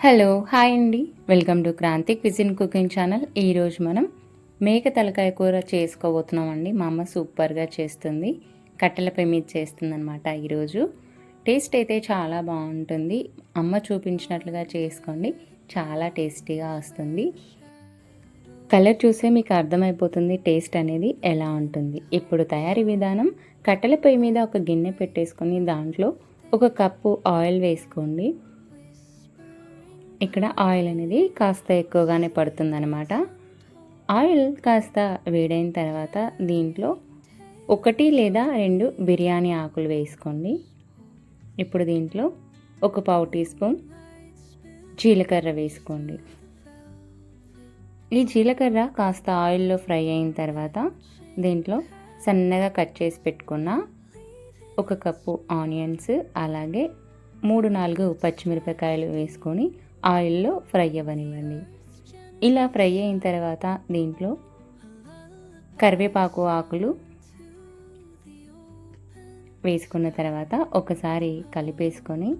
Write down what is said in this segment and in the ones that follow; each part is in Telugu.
హలో హాయ్ అండి. Welcome to Kranthi cuisine cooking channel. ఈరోజు మనం మేక తలకాయ కూర చేసుకోబోతున్నామండి. మా అమ్మ సూపర్గా చేస్తుంది. కట్టెలపై మీద చేస్తుంది అనమాట ఈరోజు. టేస్ట్ అయితే చాలా బాగుంటుంది. అమ్మ చూపించినట్లుగా చేసుకోండి. చాలా టేస్టీగా వస్తుంది. కలర్ చూసే మీకు అర్థమైపోతుంది టేస్ట్ అనేది ఎలా ఉంటుంది. ఇప్పుడు తయారీ విధానం. కట్టెల మీద ఒక గిన్నె పెట్టేసుకొని దాంట్లో ఒక కప్పు ఆయిల్ వేసుకోండి. ఇక్కడ ఆయిల్ అనేది కాస్త ఎక్కువగానే పడుతుందనమాట ఆయిల్ కాస్త వేడైన తర్వాత దీంట్లో ఒకటి లేదా రెండు బిర్యానీ ఆకులు వేసుకోండి. ఇప్పుడు దీంట్లో ఒక పావు టీ స్పూన్ జీలకర్ర వేసుకోండి. ఈ జీలకర్ర కాస్త ఆయిల్లో ఫ్రై అయిన తర్వాత దీంట్లో సన్నగా కట్ చేసి పెట్టుకున్న ఒక కప్పు ఆనియన్స్ అలాగే మూడు నాలుగు పచ్చిమిరపకాయలు వేసుకొని ఆయిల్లో ఫ్రై అవ్వనివ్వండి. ఇలా ఫ్రై అయిన తర్వాత దీంట్లో కరివేపాకు ఆకులు వేసుకున్న తర్వాత ఒకసారి కలిపేసుకొని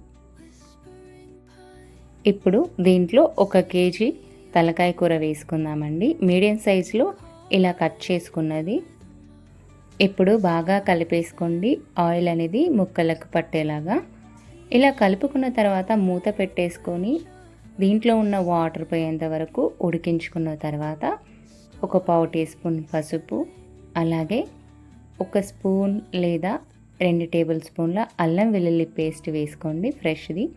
ఇప్పుడు దీంట్లో ఒక కేజీ తలకాయ కూర వేసుకుందామండి. మీడియం సైజులో ఇలా కట్ చేసుకున్నది. ఇప్పుడు బాగా కలిపేసుకోండి. ఆయిల్ అనేది ముక్కలకు పట్టేలాగా. ఇలా కలుపుకున్న తర్వాత మూత పెట్టేసుకొని దీంట్లో ఉన్న వాటర్ పోయేంత వరకు ఉడికించుకున్న తర్వాత ఒక పావు టీ స్పూన్ పసుపు అలాగే ఒక స్పూన్ లేదా రెండు టేబుల్ స్పూన్ల అల్లం వెల్లుల్లి పేస్ట్ వేసుకోండి ఫ్రెష్ది.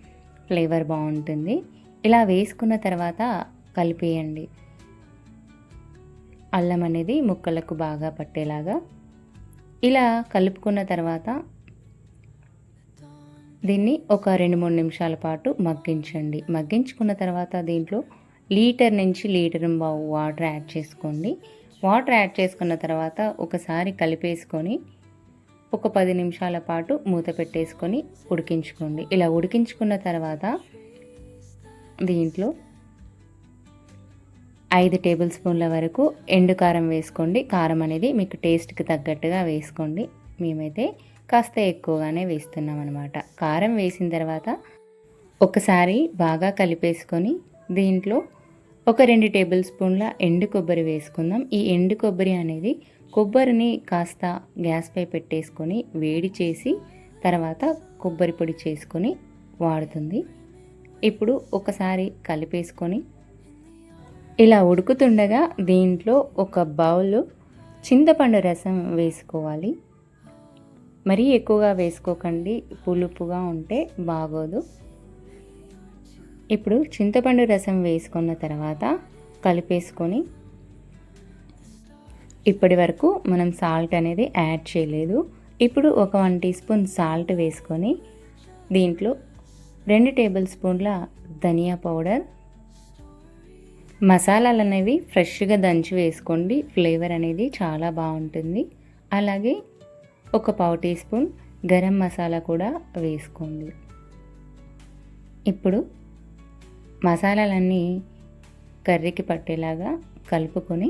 ఫ్లేవర్ బాగుంటుంది. ఇలా వేసుకున్న తర్వాత కలిపేయండి. అల్లం అనేది ముక్కలకు బాగా పట్టేలాగా. ఇలా కలుపుకున్న తర్వాత దీన్ని ఒక రెండు మూడు నిమిషాల పాటు మగ్గించండి. మగ్గించుకున్న తర్వాత దీంట్లో లీటర్ నుంచి లీటర్ బావు వాటర్ యాడ్ చేసుకోండి. వాటర్ యాడ్ చేసుకున్న తర్వాత ఒకసారి కలిపేసుకొని ఒక పది నిమిషాల పాటు మూత పెట్టేసుకొని ఉడికించుకోండి. ఇలా ఉడికించుకున్న తర్వాత దీంట్లో ఐదు టేబుల్ స్పూన్ల వరకు ఎండు కారం వేసుకోండి. కారం అనేది మీకు టేస్ట్కి తగ్గట్టుగా వేసుకోండి. మేమైతే కాస్త ఎక్కువగానే వేస్తున్నాం అనమాట కారం వేసిన తర్వాత ఒకసారి బాగా కలిపేసుకొని దీంట్లో ఒక రెండు టేబుల్ స్పూన్ల ఎండు కొబ్బరి వేసుకుందాం. ఈ ఎండు కొబ్బరి అనేది కొబ్బరిని కాస్త గ్యాస్పై పెట్టేసుకొని వేడి చేసి తర్వాత కొబ్బరి పొడి చేసుకొని వాడుతుంది. ఇప్పుడు ఒకసారి కలిపేసుకొని ఇలా ఉడుకుతుండగా దీంట్లో ఒక బౌల్ చింతపండు రసం వేసుకోవాలి. మరీ ఎక్కువగా వేసుకోకండి. పులుపుగా ఉంటే బాగోదు. ఇప్పుడు చింతపండు రసం వేసుకున్న తర్వాత కలిపేసుకొని ఇప్పటి వరకు మనం సాల్ట్ అనేది యాడ్ చేయలేదు. ఇప్పుడు ఒక వన్ టీ స్పూన్ సాల్ట్ వేసుకొని దీంట్లో రెండు టేబుల్ స్పూన్ల ధనియా పౌడర్. మసాలాలు అనేవి ఫ్రెష్గా దంచి వేసుకోండి. ఫ్లేవర్ అనేది చాలా బాగుంటుంది. అలాగే ఒక పావు టీ స్పూన్ గరం మసాలా కూడా వేసుకోండి. ఇప్పుడు మసాలాలన్నీ కర్రీకి పట్టేలాగా కలుపుకొని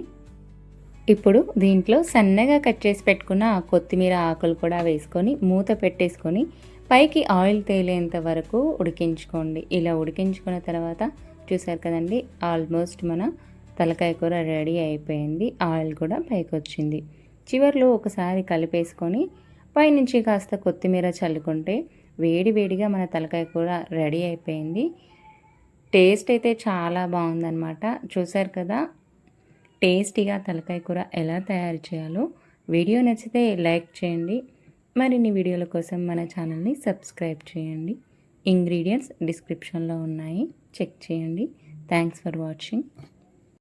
ఇప్పుడు దీంట్లో సన్నగా కట్ చేసి పెట్టుకున్న కొత్తిమీర ఆకులు కూడా వేసుకొని మూత పెట్టేసుకొని పైకి ఆయిల్ తేలేంత వరకు ఉడికించుకోండి. ఇలా ఉడికించుకున్న తర్వాత చూసారు కదండి ఆల్మోస్ట్ మన తలకాయ కూర రెడీ అయిపోయింది. ఆయిల్ కూడా పైకి వచ్చింది చివర్లో ఒకసారి కలిపేసుకొని పైనుంచి కాస్త కొత్తిమీర చల్లుకుంటే వేడి వేడిగా మన తలకాయ కూర రెడీ అయిపోయింది. టేస్ట్ అయితే చాలా బాగుందన్నమాట. చూసారు కదా? టేస్టీగా తలకాయ కూర ఎలా తయారు చేయాలో. వీడియో నచ్చితే లైక్ చేయండి. మరిన్ని వీడియోల కోసం మన ఛానల్ని సబ్స్క్రైబ్ చేయండి. ఇంగ్రీడియంట్స్ డిస్క్రిప్షన్లో ఉన్నాయి. చెక్ చేయండి. Thanks for watching.